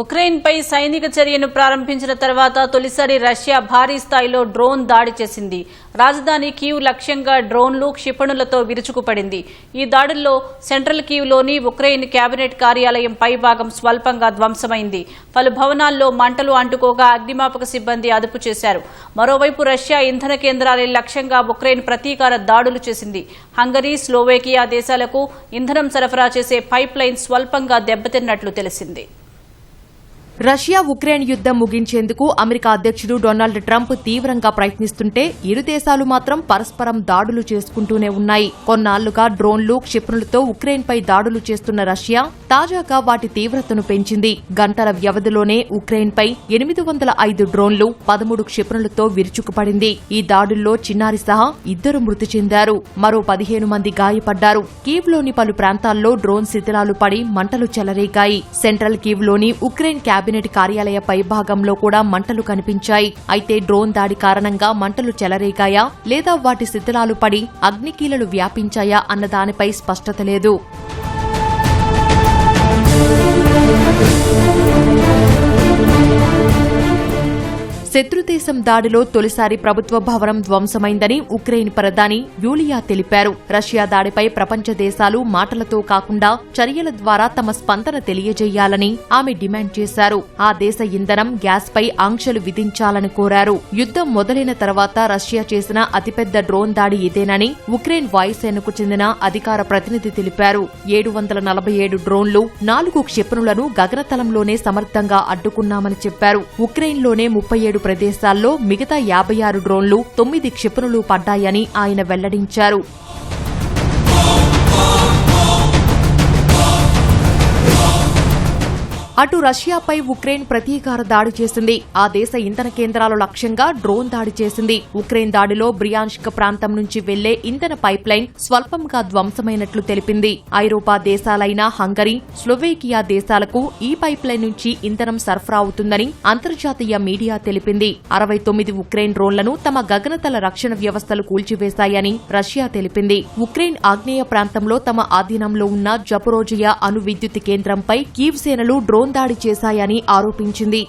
ఉక్రెయిన్పై సైనిక చర్యను ప్రారంభించిన తర్వాత తొలిసారి రష్యా భారీ స్థాయిలో డ్రోన్ దాడి చేసింది. రాజధాని కీవ్ లక్ష్యంగా డ్రోన్లు క్షిపణులతో విరుచుకుపడింది. ఈ దాడుల్లో సెంట్రల్ కీవ్లోని ఉక్రెయిన్ కేబినెట్ కార్యాలయం పైభాగం స్వల్పంగా ధ్వంసమైంది. పలు భవనాల్లో మంటలు అంటుకోగా అగ్నిమాపక సిబ్బంది అదుపు చేశారు. మరోవైపు రష్యా ఇంధన కేంద్రాలే లక్ష్యంగా ఉక్రెయిన్ ప్రతీకార దాడులు చేసింది. హంగరీ స్లోవేకియా దేశాలకు ఇంధనం సరఫరా చేసే పైప్ లైన్ స్వల్పంగా దెబ్బతిన్నట్లు తెలిసింది. రష్యా ఉక్రెయిన్ యుద్దం ముగించేందుకు అమెరికా అధ్యక్షుడు డొనాల్డ్ ట్రంప్ తీవ్రంగా ప్రయత్నిస్తుంటే ఇరు దేశాలు మాత్రం పరస్పరం దాడులు చేసుకుంటూనే ఉన్నాయి. కొన్నాళ్ళుగా డ్రోన్లు క్షిపణులతో ఉక్రెయిన్పై దాడులు చేస్తున్న రష్యా తాజాగా వాటి తీవ్రతను పెంచింది. గంటల వ్యవధిలోనే ఉక్రెయిన్పై ఎనిమిది వందల ఐదు డ్రోన్లు పదమూడు క్షిపణులతో విరుచుకుపడింది. ఈ దాడుల్లో చిన్నారి సహా ఇద్దరు మృతి చెందారు. మరో పదిహేను మంది గాయపడ్డారు. కీవ్లోని పలు ప్రాంతాల్లో డ్రోన్ శిథిలాలు పడి మంటలు చెలరేగాయి. సెంట్రల్ కీవ్లోని ఉక్రెయిన్ క్యాబ్ కేబినెట్ కార్యాలయ పైభాగంలో కూడా మంటలు కనిపించాయి. అయితే డ్రోన్ దాడి కారణంగా మంటలు చెలరేగాయా లేదా వాటి శిథిలాలు పడి అగ్నికీలలు వ్యాపించాయా అన్న దానిపై స్పష్టత లేదు. శత్రుదేశం దాడిలో తొలిసారి ప్రభుత్వ భవనం ధ్వంసమైందని ఉక్రెయిన్ ప్రధాని యూలియా తెలిపారు. రష్యా దాడిపై ప్రపంచ దేశాలు మాటలతో కాకుండా చర్యల ద్వారా తమ స్పందన తెలియజేయాలని ఆమె డిమాండ్ చేశారు. ఆ దేశ ఇంధనం గ్యాస్పై ఆంక్షలు విధించాలని కోరారు. యుద్దం మొదలైన తర్వాత రష్యా చేసిన అతిపెద్ద డ్రోన్ దాడి ఇదేనని ఉక్రెయిన్ వాయుసేనకు చెందిన అధికార ప్రతినిధి తెలిపారు. ఏడు వందల నలభై ఏడు డ్రోన్లు నాలుగు క్షిపణులను గగనతలంలోనే సమర్థంగా అడ్డుకున్నామని చెప్పారు. ఉక్రెయిన్లోనే ముప్పై ఏడు ప్రదేశాల్లో మిగతా యాభై ఆరు డ్రోన్లు తొమ్మిది క్షిపణులు పడ్డాయని ఆయన వెల్లడించారు. అటు రష్యాపై ఉక్రెయిన్ ప్రతీకార దాడి చేసింది. ఆ దేశ ఇంధన కేంద్రాల లక్ష్యంగా డ్రోన్ దాడి చేసింది. ఉక్రెయిన్ దాడిలో బ్రియాన్ష్క్ ప్రాంతం నుంచి వెళ్ళే ఇంధన పైప్లైన్ స్వల్పంగా ధ్వంసమైనట్లు తెలిపింది. ఐరోపా దేశాలైన హంగరీ స్లోవేకియా దేశాలకు ఈ పైప్లైన్ నుంచి ఇంధనం సరఫరా అవుతుందని అంతర్జాతీయ మీడియా తెలిపింది. అరవై తొమ్మిది ఉక్రెయిన్ డ్రోన్లను తమ గగనతల రక్షణ వ్యవస్థలు కూల్చివేశాయని రష్యా తెలిపింది. ఉక్రెయిన్ ఆగ్నేయ ప్రాంతంలో తమ ఆధీనంలో ఉన్న జపరోజియా అణు విద్యుత్ కేంద్రంపై కీవ్ సేనలు డ్రోన్ దాడి చేశాయని ఆరోపించింది.